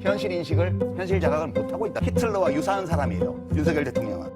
현실 인식을 현실 자각을 못하고 있다. 히틀러와 유사한 사람이에요. 윤석열 대통령은.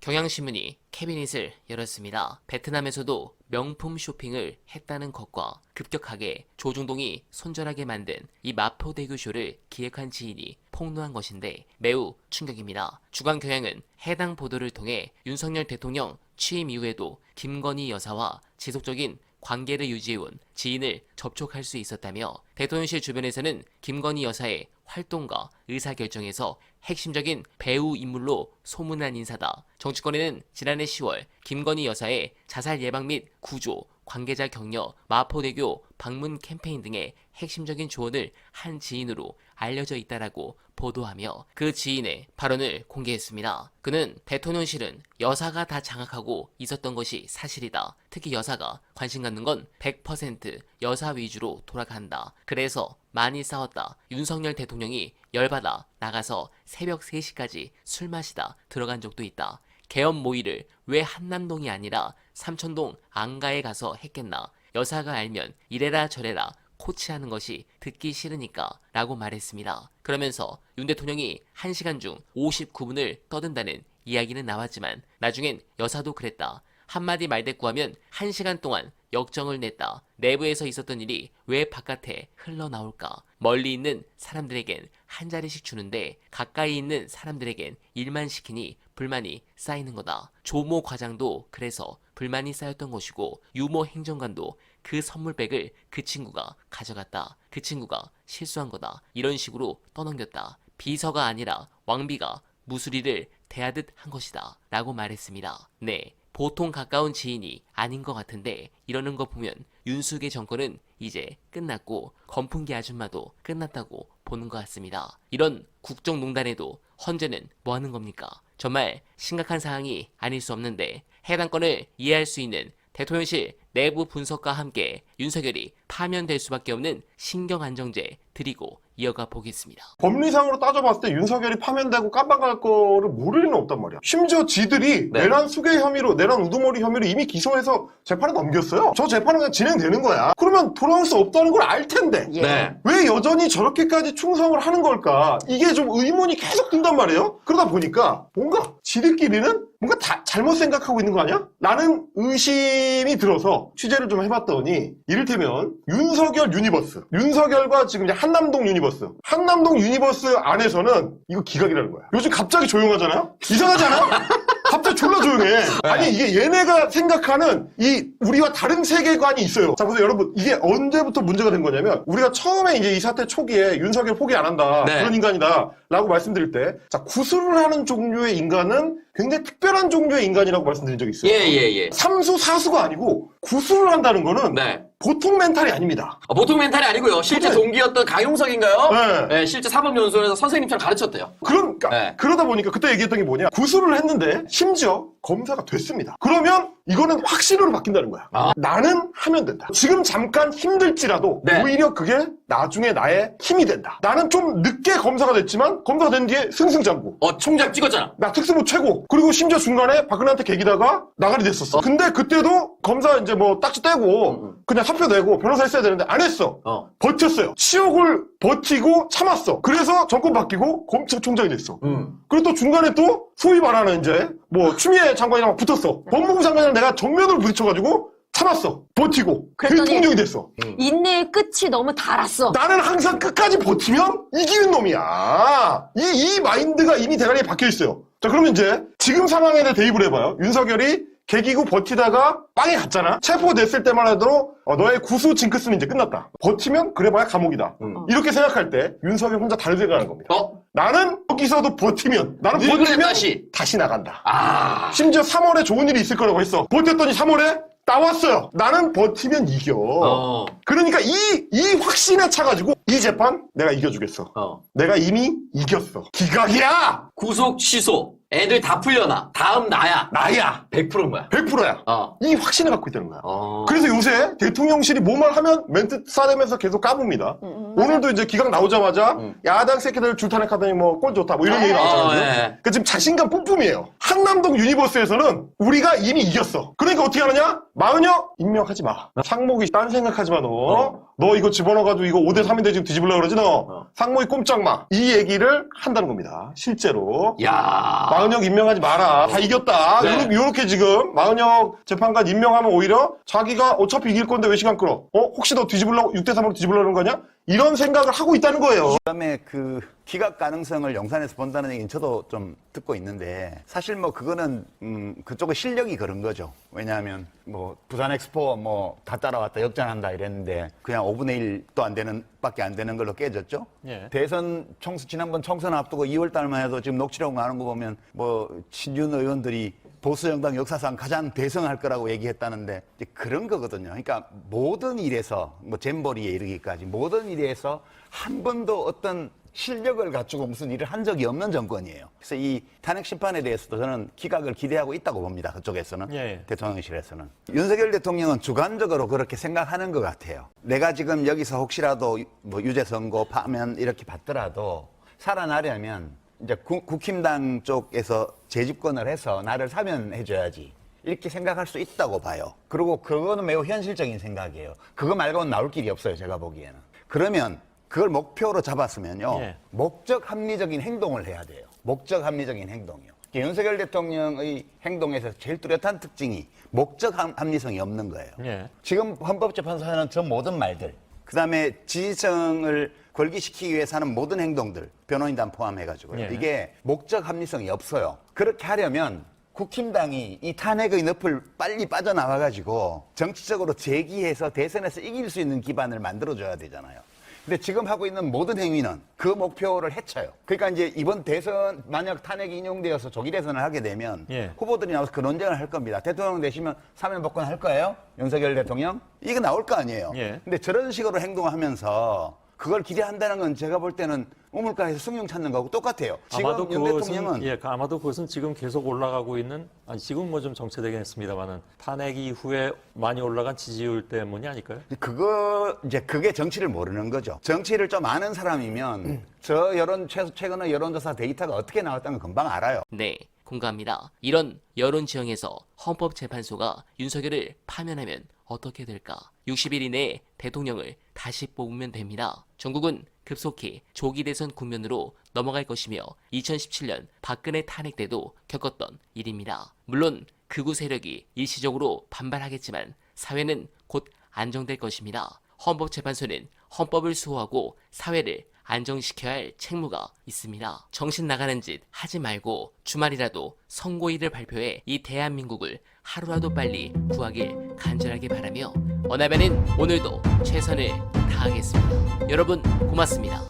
경향신문이 캐비닛을 열었습니다. 베트남에서도 명품 쇼핑을 했다는 것과 급격하게 조중동이 손절하게 만든 이 마포대교 쇼를 기획한 지인이 폭로한 것인데 매우 충격입니다. 주간경향은 해당 보도를 통해 윤석열 대통령 취임 이후에도 김건희 여사와 지속적인 관계를 유지해온 지인을 접촉할 수 있었다며 대통령실 주변에서는 김건희 여사의 활동과 의사결정에서 핵심적인 배우 인물로 소문난 인사다. 정치권에는 지난해 10월 김건희 여사의 자살 예방 및 구조, 관계자 격려, 마포대교 방문 캠페인 등의 핵심적인 조언을 한 지인으로 알려져 있다라고 보도하며 그 지인의 발언을 공개했습니다. 그는 대통령실은 여사가 다 장악하고 있었던 것이 사실이다. 특히 여사가 관심 갖는 건 100% 여사 위주로 돌아간다. 그래서 많이 싸웠다. 윤석열 대통령이 열받아 나가서 새벽 3시까지 술 마시다 들어간 적도 있다. 개업 모의를 왜 한남동이 아니라 삼천동 안가에 가서 했겠나. 여사가 알면 이래라 저래라 코치하는 것이 듣기 싫으니까 라고 말했습니다. 그러면서 윤 대통령이 1시간 중 59분을 떠든다는 이야기는 나왔지만 나중엔 여사도 그랬다. 한마디 말대꾸하면 1시간 동안 역정을 냈다. 내부에서 있었던 일이 왜 바깥에 흘러나올까? 멀리 있는 사람들에겐 한 자리씩 주는데 가까이 있는 사람들에겐 일만 시키니 불만이 쌓이는 거다. 조모 과장도 그래서 불만이 쌓였던 것이고 유모 행정관도 그 선물백을 그 친구가 가져갔다. 그 친구가 실수한 거다. 이런 식으로 떠넘겼다. 비서가 아니라 왕비가 무수리를 대하듯 한 것이다. 라고 말했습니다. 네. 보통 가까운 지인이 아닌 것 같은데 이러는 거 보면 윤숙의 정권은 이제 끝났고 건풍기 아줌마도 끝났다고 보는 것 같습니다. 이런 국정농단에도 헌재는 뭐 하는 겁니까? 정말 심각한 상황이 아닐 수 없는데 해당 건을 이해할 수 있는 대통령실 내부 분석과 함께 윤석열이 파면될 수밖에 없는 신경 안정제 드리고 이어가 보겠습니다. 법리상으로 따져봤을 때 윤석열이 파면되고 깜빡할 거를 모를 리는 없단 말이야. 심지어 지들이 네. 내란 수괴 혐의로, 내란 우두머리 혐의로 이미 기소해서 재판에 넘겼어요. 저 재판은 그냥 진행되는 거야. 그러면 돌아올 수 없다는 걸 알 텐데. 예. 네. 왜 여전히 저렇게까지 충성을 하는 걸까? 이게 좀 의문이 계속 든단 말이에요. 그러다 보니까 뭔가 지들끼리는 뭔가 다 잘못 생각하고 있는 거 아니야? 라는 의심이 들어서 취재를 좀 해봤더니 이를테면 윤석열 유니버스, 윤석열과 지금 이제 한남동 유니버스, 한남동 유니버스 안에서는 이거 기각이라는 거야. 요즘 갑자기 조용하잖아요? 이상하지 않아? 갑자기 졸라 조용해. 아니 이게 얘네가 생각하는 이 우리와 다른 세계관이 있어요. 자 보세요 여러분 이게 언제부터 문제가 된 거냐면 우리가 처음에 이제 이 사태 초기에 윤석열 포기 안 한다 네. 그런 인간이다 라고 말씀드릴 때 자 구술을 하는 종류의 인간은 굉장히 특별한 종류의 인간이라고 말씀드린 적이 있어요. 예, 예, 예. 삼수 사수가 아니고 구술을 한다는 거는 네. 보통 멘탈이 아닙니다. 어, 보통 멘탈이 아니고요. 실제 그래. 동기였던 강용석인가요? 네. 네, 실제 사법연수원에서 선생님처럼 가르쳤대요. 그러니까 네. 그러다 보니까 그때 얘기했던 게 뭐냐 구술을 했는데 심지어 검사가 됐습니다. 그러면 이거는 확신으로 바뀐다는 거야. 아. 나는 하면 된다. 지금 잠깐 힘들지라도 네. 오히려 그게 나중에 나의 힘이 된다. 나는 좀 늦게 검사가 됐지만 검사가 된 뒤에 승승장구. 어, 총장 찍었잖아. 나 특수부 최고. 그리고 심지어 중간에 박근혜한테 개기다가 나가리 됐었어. 근데 그때도 검사 이제 뭐 딱지 떼고 그냥 사표 내고 변호사 했어야 되는데 안 했어. 어. 버텼어요. 치욕을 버티고 참았어. 그래서 정권 바뀌고 검찰총장이 됐어. 음. 그리고 또 중간에 또 소위 말하는 이제 뭐 추미애 장관이랑 막 붙었어. 법무부 장관이랑 내가 정면으로 부딪혀가지고 참았어. 버티고 그랬더니- 대통령이 됐어. 인내의 끝이 너무 달았어. 나는 항상 끝까지 버티면 이기는 놈이야. 이, 이 마인드가 이미 대가리에 박혀 있어요. 자, 그러면 이제 지금 상황에 대해 대입을 해봐요. 윤석열이 개기고 버티다가 빵에 갔잖아. 체포됐을 때만 해도 어, 너의 구수 징크스는 이제 끝났다. 버티면 그래봐야 감옥이다. 음. 이렇게 생각할 때 윤석열 혼자 다른 생각하는 겁니다. 어? 나는 여기서도 버티면 나는 늙으면 버티면 다시. 다시 나간다. 아. 심지어 3월에 좋은 일이 있을 거라고 했어. 버텼더니 3월에 나왔어요. 나는 버티면 이겨. 어. 그러니까 이, 이 확신에 차가지고 이 재판 내가 이겨주겠어. 어. 내가 이미 이겼어. 기각이야! 구속 취소. 애들 다 풀려나. 다음 나야. 나야. 100%인 거야. 100%야. 어. 이 확신을 갖고 있다는 거야. 어. 그래서 요새 대통령실이 뭐만 하면 멘트 싸대면서 계속 까봅니다. 오늘도 이제 기각 나오자마자 음. 야당 새끼들 줄타넥하더니 뭐 꼴 좋다 뭐 이런 얘기 어, 나오잖아요. 예. 그러니까 지금 자신감 뿜뿜이에요. 한남동 유니버스에서는 우리가 이미 이겼어. 그러니까 어떻게 하느냐? 마은혁 임명하지 마. 상목이 딴 생각하지 마 너. 어. 너 이거 집어넣어가지고 이거 5대 3인데 지금 뒤집으려고 그러지 너. 어. 상목이 꼼짝 마. 이 얘기를 한다는 겁니다. 실제로. 야. 마은혁 임명하지 마라. 다 이겼다. 네. 요렇게, 요렇게 지금 마은혁 재판관 임명하면 오히려 자기가 어차피 이길 건데 왜 시간 끌어? 어? 혹시 너 뒤집으려고 6대 3으로 뒤집으려는 거냐? 이런 생각을 하고 있다는 거예요. 그다음에 그 기각 가능성을 영산에서 본다는 얘기는 저도 좀 듣고 있는데 사실 뭐 그거는 음 그쪽의 실력이 그런 거죠. 왜냐하면 뭐 부산 엑스포 뭐 다 따라왔다 역전한다 이랬는데 그냥 5분의 1도 안 되는 밖에 안 되는 걸로 깨졌죠. 예. 대선 총선 지난번 총선 앞두고 2월 달만 해도 지금 녹취록 나오는 거 보면 뭐 친윤 의원들이 보수 정당 역사상 가장 대성할 거라고 얘기했다는데 그런 거거든요. 그러니까 모든 일에서 뭐 잼버리에 이르기까지 모든 일에서 한 번도 어떤 실력을 갖추고 무슨 일을 한 적이 없는 정권이에요. 그래서 이 탄핵 심판에 대해서도 저는 기각을 기대하고 있다고 봅니다. 그쪽에서는 예, 예. 대통령실에서는 윤석열 대통령은 주관적으로 그렇게 생각하는 것 같아요. 내가 지금 여기서 혹시라도 뭐 유죄 선고 파면 이렇게 받더라도 살아나려면 이제 국, 국힘당 쪽에서 재집권을 해서 나를 사면해줘야지. 이렇게 생각할 수 있다고 봐요. 그리고 그거는 매우 현실적인 생각이에요. 그거 말고는 나올 길이 없어요, 제가 보기에는. 그러면 그걸 목표로 잡았으면요. 예. 목적 합리적인 행동을 해야 돼요. 목적 합리적인 행동이요. 윤석열 대통령의 행동에서 제일 뚜렷한 특징이 목적 합- 합리성이 없는 거예요. 예. 지금 헌법재판소 하는 저 모든 말들, 그 다음에 지지층을 권기시키기 위해서 하는 모든 행동들, 변호인단 포함해가지고요. 예. 이게 목적 합리성이 없어요. 그렇게 하려면 국힘당이 이 탄핵의 늪을 빨리 빠져나와가지고 정치적으로 재기해서 대선에서 이길 수 있는 기반을 만들어줘야 되잖아요. 근데 지금 하고 있는 모든 행위는 그 목표를 해쳐요. 그러니까 이제 이번 대선 만약 탄핵이 인용되어서 조기 대선을 하게 되면 예. 후보들이 나와서 그 논쟁을 할 겁니다. 대통령 되시면 사면 복권 할 거예요? 윤석열 대통령? 이거 나올 거 아니에요. 예. 근데 저런 식으로 행동하면서 그걸 기대한다는 건 제가 볼 때는 우물가에서 승용 찾는 거하고 똑같아요. 지금 아마도 윤 그것은 대통령은 예, 그 아마도 그것은 지금 계속 올라가고 있는 아니 지금 뭐 좀 정체되긴 했습니다만은 탄핵 이후에 많이 올라간 지지율 때문이 아닐까요? 그거 이제 그게 정치를 모르는 거죠. 정치를 좀 아는 사람이면 저 여론 최, 최근의 여론조사 데이터가 어떻게 나왔다는 건 금방 알아요. 네, 공감합니다. 이런 여론 지형에서 헌법재판소가 윤석열을 파면하면 어떻게 될까? 60일 이내에 대통령을 다시 뽑으면 됩니다. 전국은 급속히 조기 대선 국면으로 넘어갈 것이며 2017년 박근혜 탄핵 때도 겪었던 일입니다. 물론 극우 세력이 일시적으로 반발하겠지만 사회는 곧 안정될 것입니다. 헌법재판소는 헌법을 수호하고 사회를 안정시켜야 할 책무가 있습니다. 정신 나가는 짓 하지 말고 주말이라도 선고일을 발표해 이 대한민국을 하루라도 빨리 구하길 간절하게 바라며 원하면은 오늘도 최선을 다하겠습니다. 여러분 고맙습니다.